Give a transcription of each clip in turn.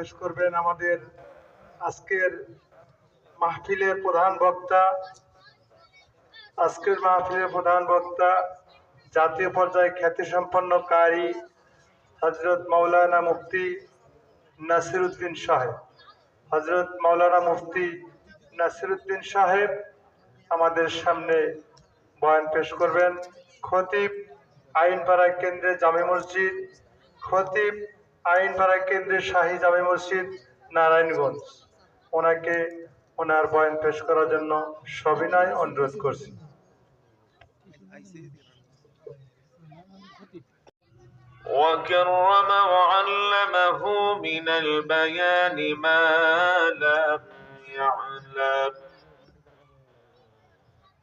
পেশ করবেন আমাদের আজকের মাহফিলের প্রধান বক্তা। আজকের মাহফিলের প্রধান বক্তা, জাতীয় পর্যায়ে খ্যাতিসম্পন্ন কারি হজরত মাওলানা মুফতি নাসিরুদ্দিন সাহেব। হজরত মাওলানা মুফতি নাসিরুদ্দিন সাহেব আমাদের সামনে বয়ান পেশ করবেন। খতিব আইনপাড়া কেন্দ্রে জামে মসজিদ। খতিব আইনপাড়া কেন্দ্রে শাহী জামে মসজিদ নারায়ণগঞ্জ ওনাকে ওনার বয়ান পেশ করার জন্য সবিনয় অনুরোধ করছি وكرم وعلمه من البيان ما لم يعلم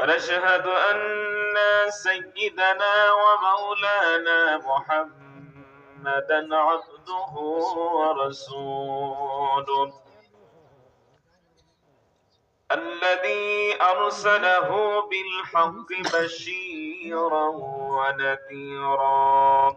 ونشهد أن سيدنا ومولانا محمدا عبده ورسوله. الذي أرسله بالحق بشيرا ونذيرا.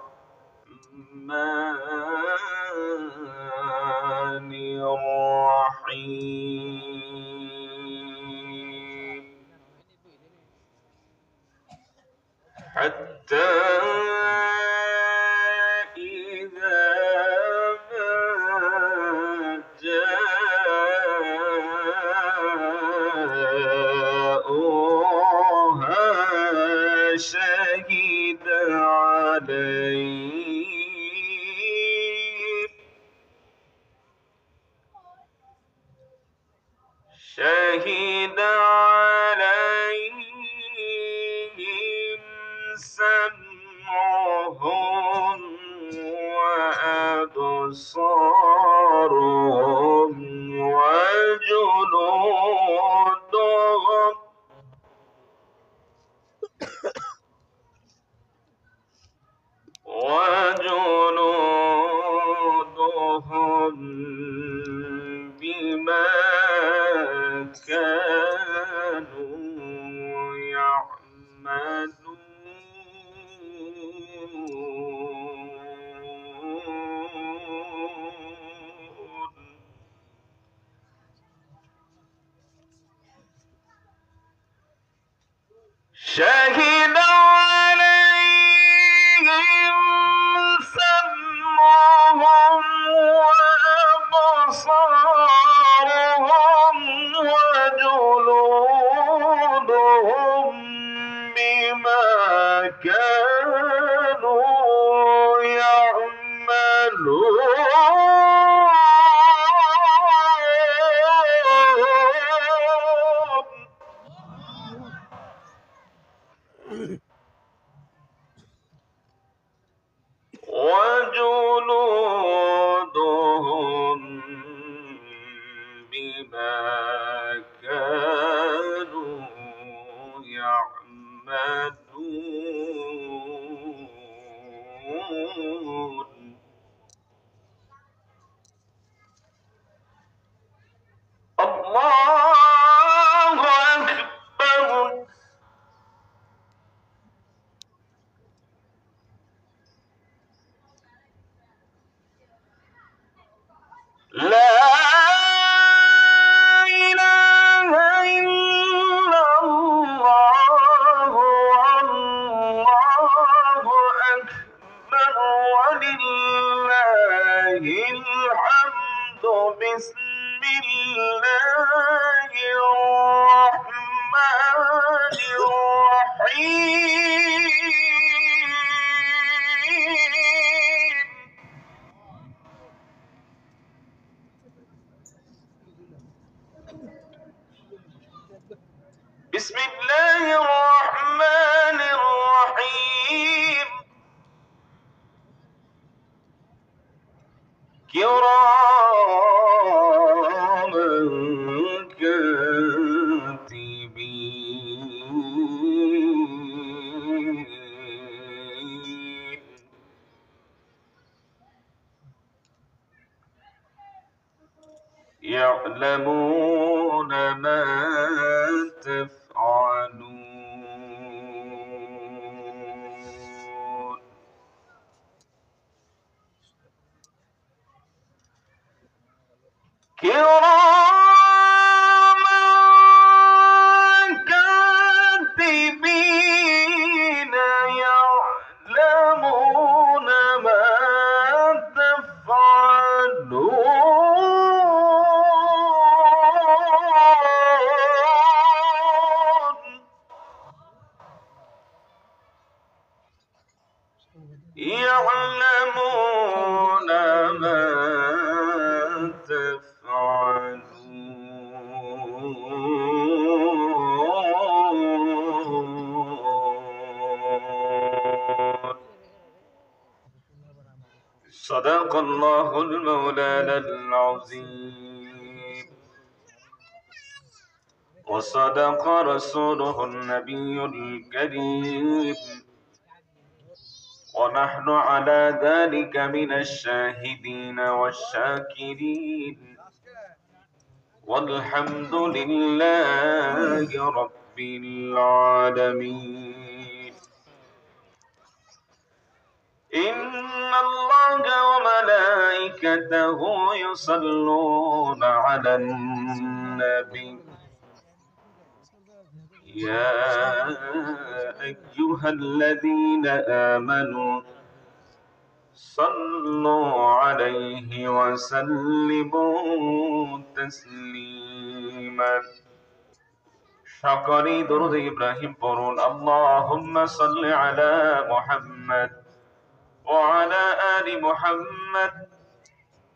شهد عليهم شهد عليهم سمعهم وأبصارهم يعلمون ما صدق الله المولانا العظيم. وصدق رسوله النبي الكريم. ونحن على ذلك من الشاهدين والشاكرين. والحمد لله رب العالمين. إن الله حجته يصلون على النبي. يا أيها الذين آمنوا صلوا عليه وسلموا تسليما. شكري درود إبراهيم برون اللهم صل على محمد وعلى آل محمد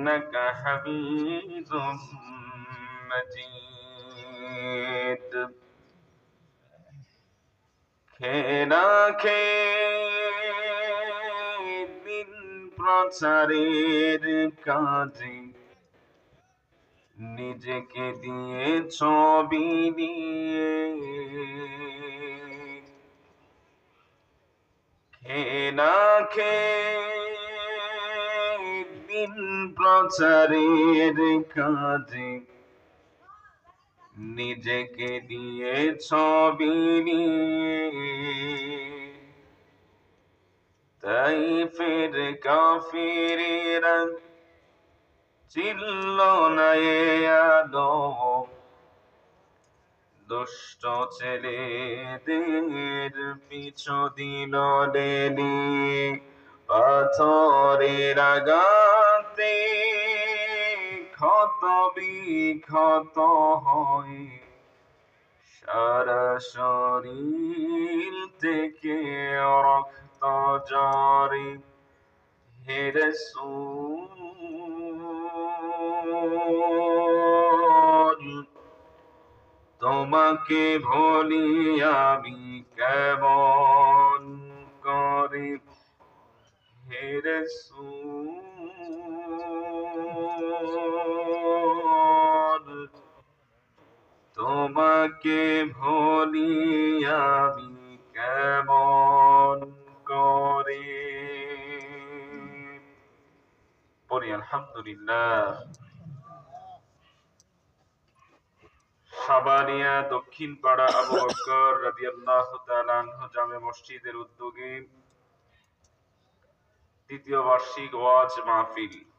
إنك حميد مجيد খেনা খে দিন প্রচারের কাজে নিজেকে দিয়ে ছবি নিয়ে খেনা খে দিন প্রচারের কাজে। নিজেকে দিয়ে ছবি তাই ফের কাফিরেরা চিল্ল না এ আলো দুষ্ট ছেলেদের পিছু ডেলি। পাথরের আগাতে ক্ষত বিক্ষত হয়। সারা শরীর থেকে রক্ত জরে হেরে তোমাকে ভুলি আমি কেমন করে? হেরে তাকে ভুলি আমি কেমন করে? পরি আলহামদুলিল্লাহ। সাবানিয়া, দক্ষিণ পাড়া আবু বকর তাআলা আনহু জামে মসজিদের উদ্যোগে তৃতীয় বার্ষিক ওয়াজ মাহফিল।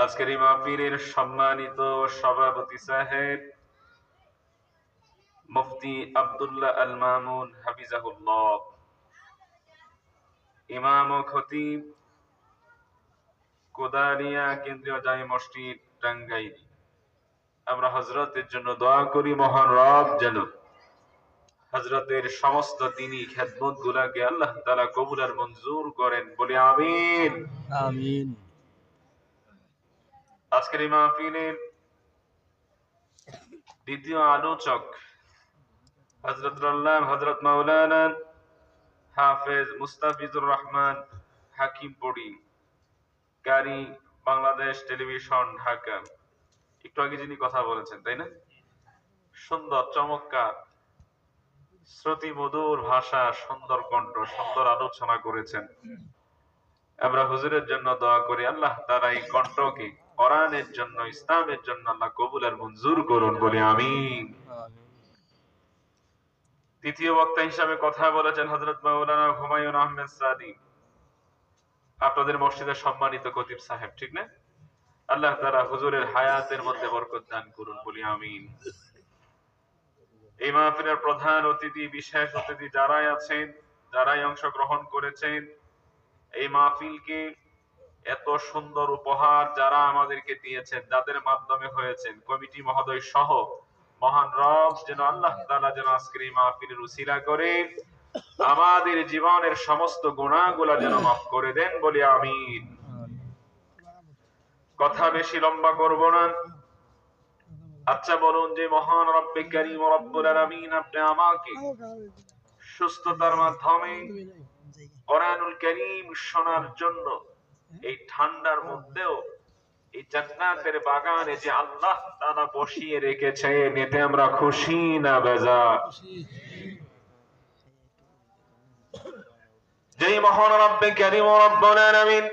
আজকের এই মাহফিলের সম্মানিত সভাপতি সাহেব মুফতি আব্দুল্লাহ আল মামুন হাফিজাহুল্লাহ। ইমাম ও খতিব কোদারিয়া কেন্দ্রীয় জামি মসজিদ টাঙ্গাইল। আমরা হজরতের জন্য দোয়া করি, মহান রব যেন হজরতের সমস্ত দিনই খেদমত গুলাকে আল্লাহ তালা কবুল আর মঞ্জুর করেন। বলে আমিন। আমিন। আজকের এই মাহফিলের দ্বিতীয় আলোচক হজরত হজরত মাওলানা হাফেজ মুস্তাফিজুর রহমান হাকিম পড়ি কারি বাংলাদেশ টেলিভিশন, ঢাকা। একটু আগে যিনি কথা বলেছেন, তাই না? সুন্দর, চমৎকার শ্রুতি মধুর ভাষা, সুন্দর কণ্ঠ, সুন্দর আলোচনা করেছেন। আমরা হুজুরের জন্য দোয়া করি, আল্লাহ তারা এই কণ্ঠকে কোরআনের জন্য, ইসলামের জন্য আল্লাহ কবুল আর মঞ্জুর করুন, বলে আমিন। তৃতীয় বক্তা হিসাবে কথা বলেছেন হজরত মাওলানা হুমায়ুন আহমেদ সাদি। আপনাদের মসজিদের সম্মানিত কতিব সাহেব, ঠিক না? আল্লাহ তারা হুজুরের হায়াতের মধ্যে বরকত দান করুন, বলি আমিন। এই মাহফিলের প্রধান অতিথি, বিশেষ অতিথি যারাই আছেন, যারাই অংশগ্রহণ করেছেন, এই মাহফিলকে এত সুন্দর উপহার যারা আমাদেরকে দিয়েছেন, যাদের মাধ্যমে হয়েছেন, কমিটি মহোদয় সহ মহান রব যেন আল্লাহ তাআলা যেন আজকের এই মাহফিলের উসিলা করে, আমাদের জীবনের সমস্ত গুণাগুলা যেন মাফ করে দেন বলে আমিন। কথা বেশি লম্বা করব না। আচ্ছা বলুন যে মহান রব্বে কারীম রব্বুল আলামিন, আপনি আমাকে সুস্থতার মাধ্যমে কোরআনুল করিম শোনার জন্য এই ঠান্ডার মধ্যেও এই জান্নাতের বাগানে যে আল্লাহ তাআলা বসিয়ে রেখেছেন এতে আমরা খুশি না বেজার যেই মহান রব্বে কারীম ও রব্বুল আলামিন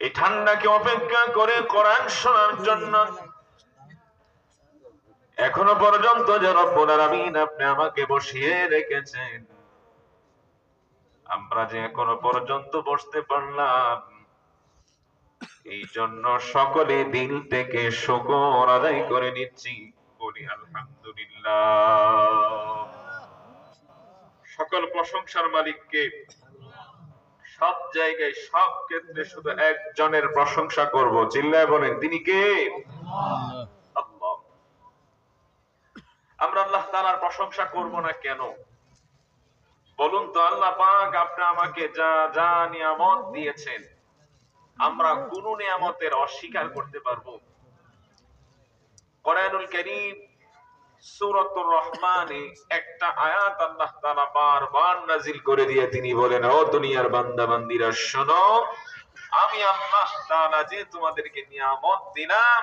এই ঠান্ডাকে অপেক্ষা করে কোরআন শোনার জন্য এখনও পর্যন্ত যে রব্বুল আলামিন আপনি আমাকে বসিয়ে রেখেছেন। আমরা যে এখনও পর্যন্ত বসতে পারলাম এই জন্য সকলে দিল থেকে শুকর আদায় করে নিচ্ছি। বলি, আলহামদুলিল্লাহ। সকল প্রশংসার মালিককে সব জায়গায়, সব ক্ষেত্রে শুধু একজনের প্রশংসা করব। চিল্লায় বলেন, তিনি কে? আমরা আল্লাহ তাআলার প্রশংসা করব না কেন? বলুন তো আল্লাহ পাক আপনি আমাকে যা যা নিয়ামত দিয়েছেন, আমরা কোন নিয়ামতের অস্বীকার করতে পারব। কোরআনুল কারীম, সূরাতুর রহমানে একটা আয়াত আল্লাহ তাআলা বারবার নাজিল করে দিয়ে তিনি বলেন, ও দুনিয়ার বান্দা বান্দিরা শোনো, আমি আল্লাহ তাআলা যে তোমাদেরকে নিয়ামত দিলাম,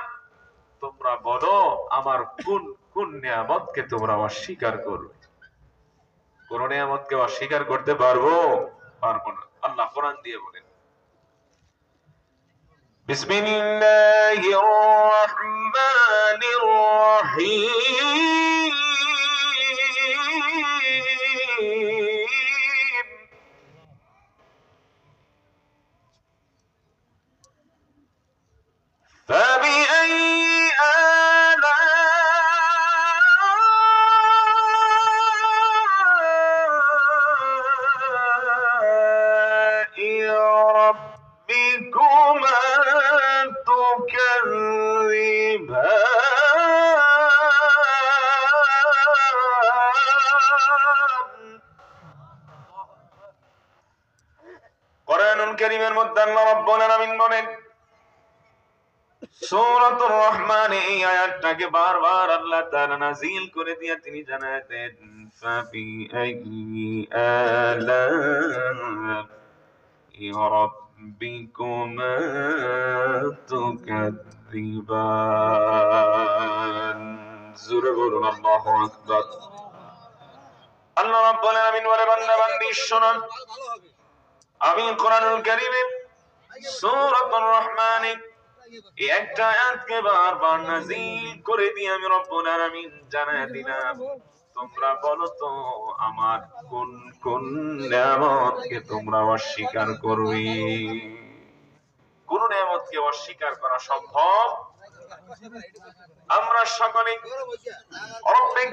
তোমরা বলো আমার কোন কোন নিয়ামতকে তোমরা অস্বীকার করবে? কোন নিয়ামতকে অস্বীকার করতে পারবো পারবো না আল্লাহ কোরআন দিয়ে বলেন بسم الله الرحمن الرحيم فبأي آلاء মধ্যে আল্লাহ রাব্বুল আলামিন বলেন সূরাতুর রহমান এই আয়াতটাকে বারবার আল্লাহ তাআলা নাযিল করে দিয়ে তিনি জানায় দেন ফাবি আইয়ি আলা রাব্বিকুমা তুকাদ্দিবান। জোরে বলুন, আল্লাহু আকবার। আল্লাহ রাব্বুল আলামিন বলে, বান্দা, বান্দি শুনুন আমি কোরআনুল সূরাতুর রহমানে এই একটা আয়াতকে বারবার নাজিল করে দিয়ে আমি রব্বুল আলামিন জানায় দিলাম। তোমরা বলো তো, আমার কোন কোন নিয়ামতকে তোমরা অস্বীকার করবে? কোন নিয়ামতকে অস্বীকার করা সম্ভব? আমরা সকলে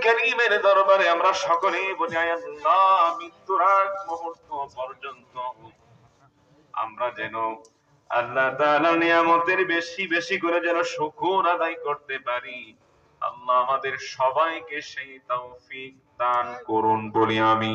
কারীমের দরবারে আমরা সকলে বলি আল্লাহ, মৃত্যুর আগ মুহূর্ত পর্যন্ত আমরা যেন আল্লাহ তাআলার নিয়ামতের বেশি বেশি করে যেন শুকর আদায় করতে পারি। আল্লাহ আমাদের সবাইকে সেই তৌফিক দান করুন বলি আমি